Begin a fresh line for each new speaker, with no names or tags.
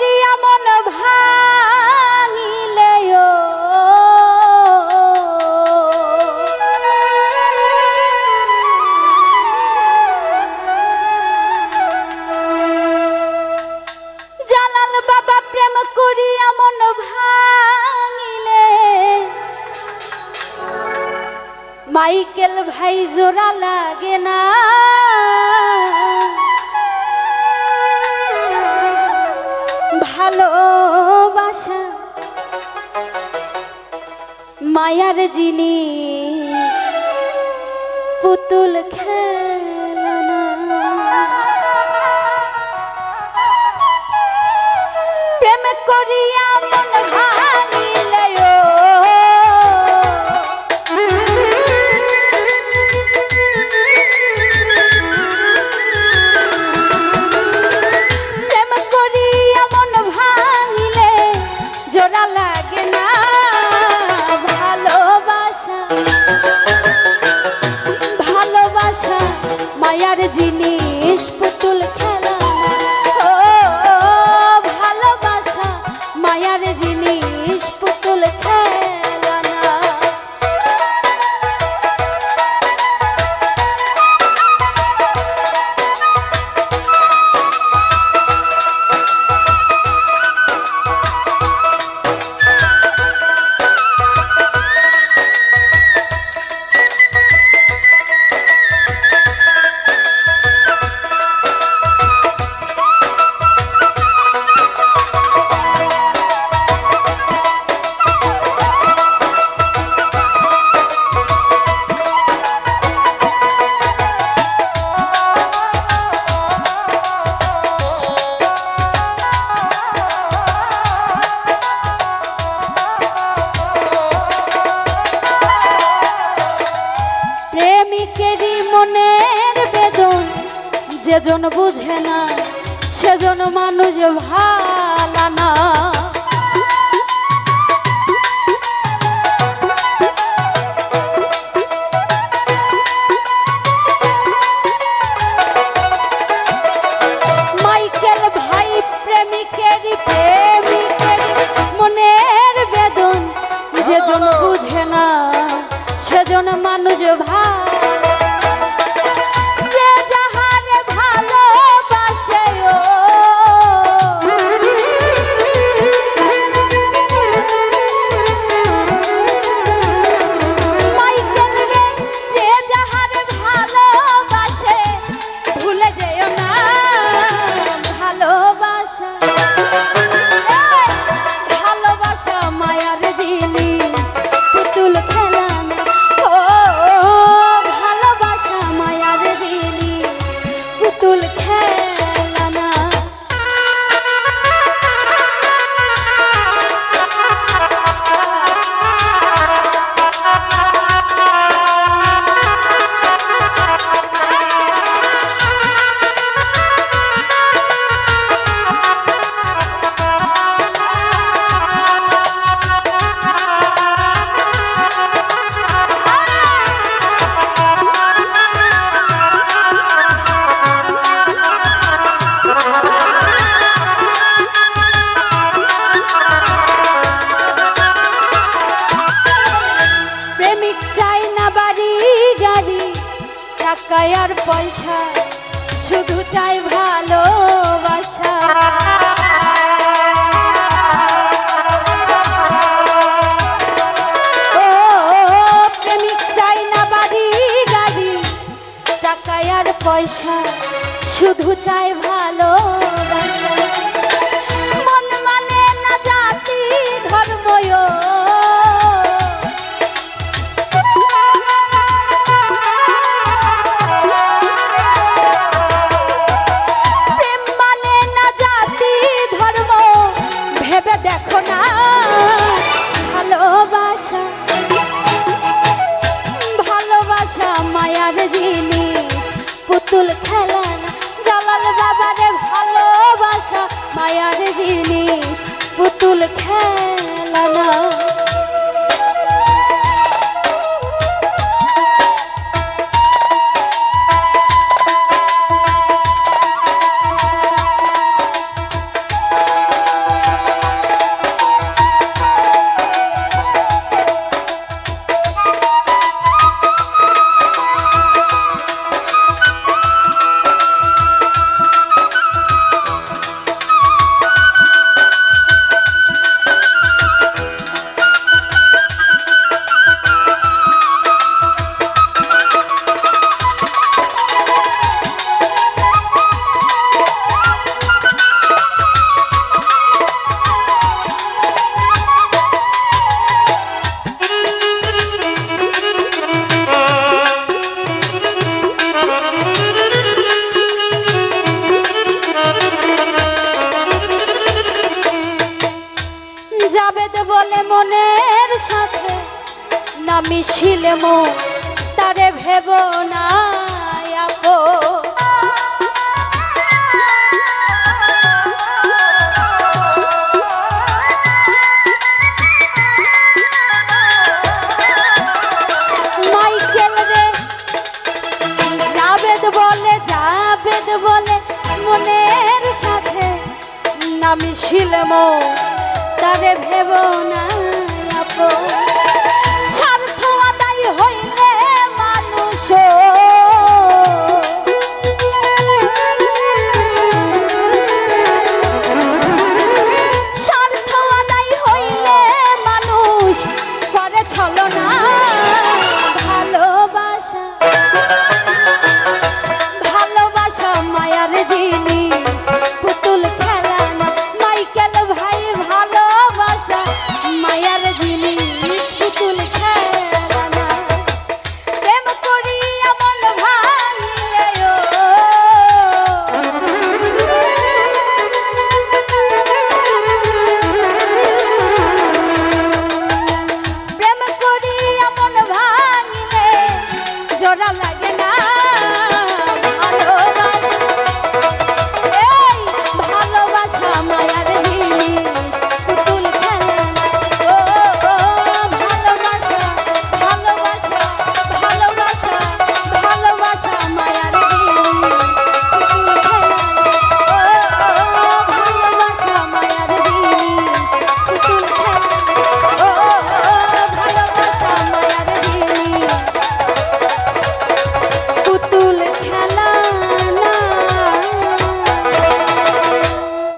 করিয়া মন খেলার পুতুল খে মায়ার জিনিস। অনেকেরই মনের বেদন যেজন বুঝে না সেজন মানুষ ভালানা হ্যাঁ, হ্যাঁ। মানুষ ভাই টাকায়ার পয়সা শুধু চাই ভালোবাসা। পয়সা শুধু চাই ভালো খেলা জাবেদ বলে মনের সাথে। না মিশিলে মো, তারে ভেব না বলে মনের সাথে। নামি মো ভেব না আপো